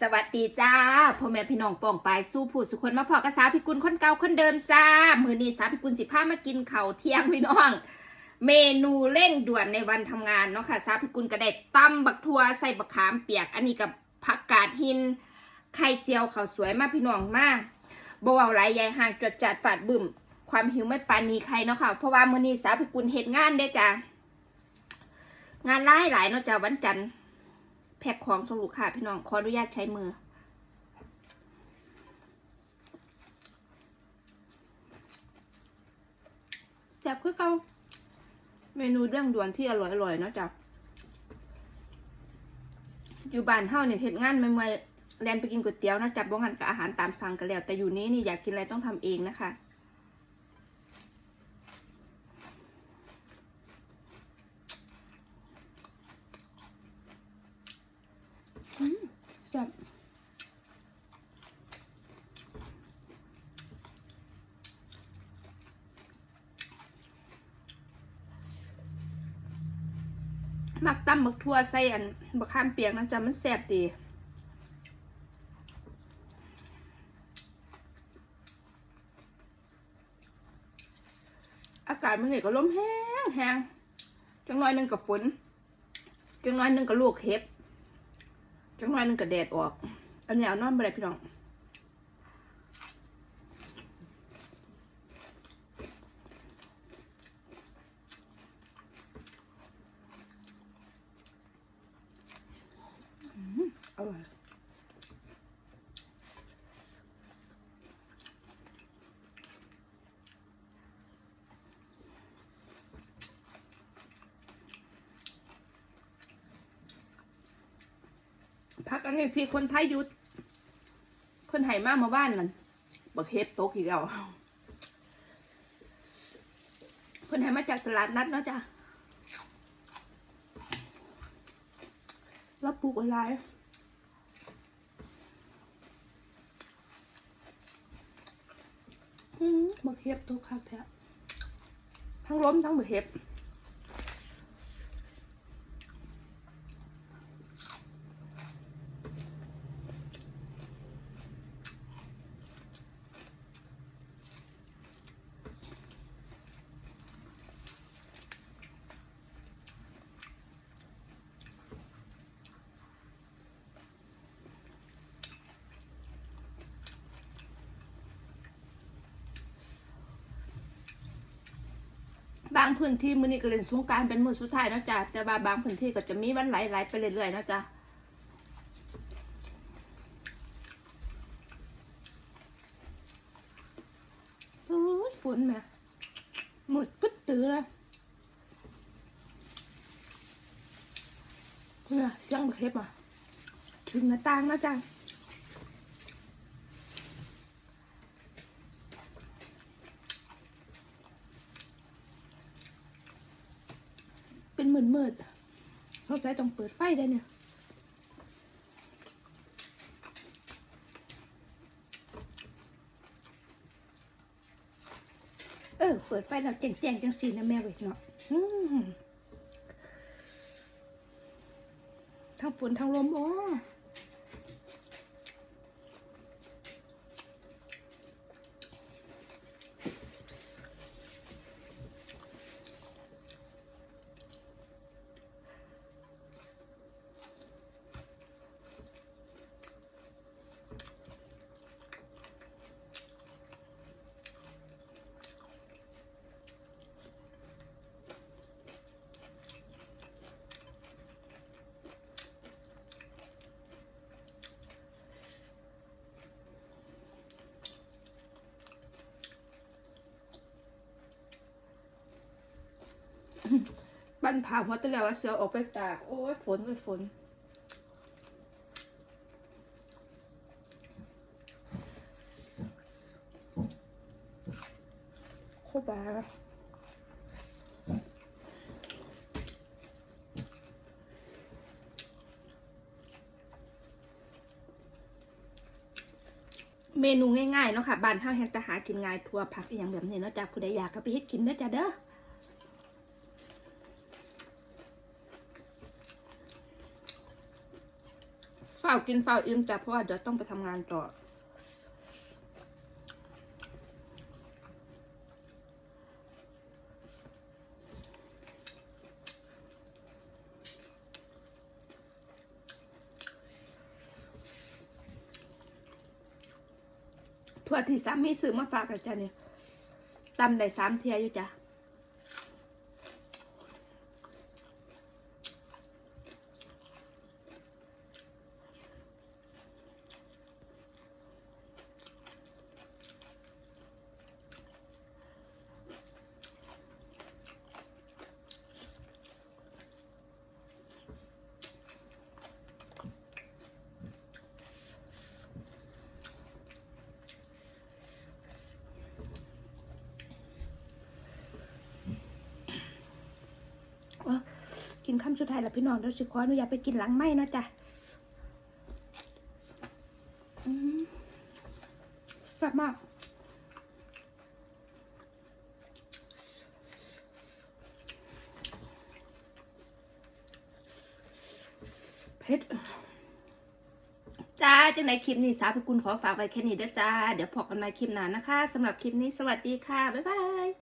สวัสดีจ้าพ่อแม่พี่น้องป่องปลายสู้ผู้สุคนมาพอกระสาวพิกุลคนเก่าคนเดิมจ้า มือนี้สาวพิกุลสิพามากินเข้าเที่ยงพี่น้อง เมนูเร่งด่วนในวันทำงานเนาะค่ะสาวพิกุลกระเด็ดตำบักทัวใส่บักขามเปียก อันนี้กับผักกาดหิน ไข่เจียวข้าวสวยมาพี่น้องมาบเวาหลายใหญ่ห่างจดจัดฝาดบึมความหิวไม่ปานนี้ใครเนาะค่ะเพราะว่ามือนี้สาวพิกุลเฮ็ดงานได้จ้างานหลายหลายเนาะจ้าวันจันทร์ แพ็คของสรุปค่ะพี่น้อง ขออนุญาตใช้มือ แซ่บคือเก่าเมนูเรื่องด่วนที่อร่อยๆเนาะจ๊ะอยู่บ้านเฮาเนี่ยเฮ็ดงานไม่เมื่อยแลนไปกินก๋วยเตี๋ยวนะจ๊ะบ่งั้นก็อาหารตามสั่งกันแล้ว แต่อยู่นี้นี่อยากกินอะไรต้องทำเองนะคะ อืมแซ่บ มักตำบักทั่วใส่อันบักข้ามเปียกนะจ๊ะมันแซ่บดีอากาศมันเหนก็ลมแห้งแห้งจังน้อยหนึงกับฝนจังน้อยหนึงกับลูกเห็บจังหวะหนึงก็แดดออก อันนี้เอานอนไปเลยพี่น้อง อืมอร่อย พักอันนี้พี่คนไทยหยุดคนไทยมากมาบ้านนั่นบักเฮฟตกอีกแล้วคนไทยมาจากตลาดนัดเนาะจ้ะรับปลูกอะไรบักเฮฟตกคักแท้ทั้งล้มทั้งบักเฮฟ บางพื้นที่มื้อนี้ก็เล่นสงกรารเป็นมื้อสุดท้ายนาะจ๊ะแต่ว่าบางพื้นที่ก็จะมีวันไหลๆไปเรื่อยๆนาะจ๊ะโอ้ยฝนแม่มืดปึ๊ดตื้อเลยเนี่ยเสียงเห็บอะถึงหน้าต่างนะจ๊ะ เป็นหมื่นมืดเราใส่ต้องเปิดไฟได้เนี่ยเออ เปิดไฟแล้วแจ้งแจ้งจังสีนะแม่เวทเนาะอืมทั้งฝนทั้งลมโอ้ บันผ่าหัวตะแล้วว่าเสือออกไปตากโอ้ยฝนเลยฝน โคบาเมนูง่ายๆเนาะค่ะบ้านห้าแฮงแตหากินง่ายทั่วผักอหย่างแบบนี้เนาะจ๊ะผู้ใดอยากก็ไปเฮ็ดกินเด้อจ้ะเด้อ ฝ้ากินฝ้าอิ่มจ้ะเพราะว่าเดี๋ยวต้องไปทำงานต่อถั่วที่สามีซื้อมาฝากกันจ้ะเนี่ยตำได้สามเทียอยู่จ้ะ ว่า กินคำสุดไทยแล้วพี่น้องเดี๋ยวสิขออนุญาตไปกินหลังไหมนะจ๊ะอืมแซ่บมากเผ็ดจ้าจังในคลิปนี้สาวพิกุลขอฝากไว้แค่นี้เด้อจ้า เดี๋ยวพบกันใหม่คลิปหน้านะคะสำหรับคลิปนี้สวัสดีค่ะ บ๊ายบาย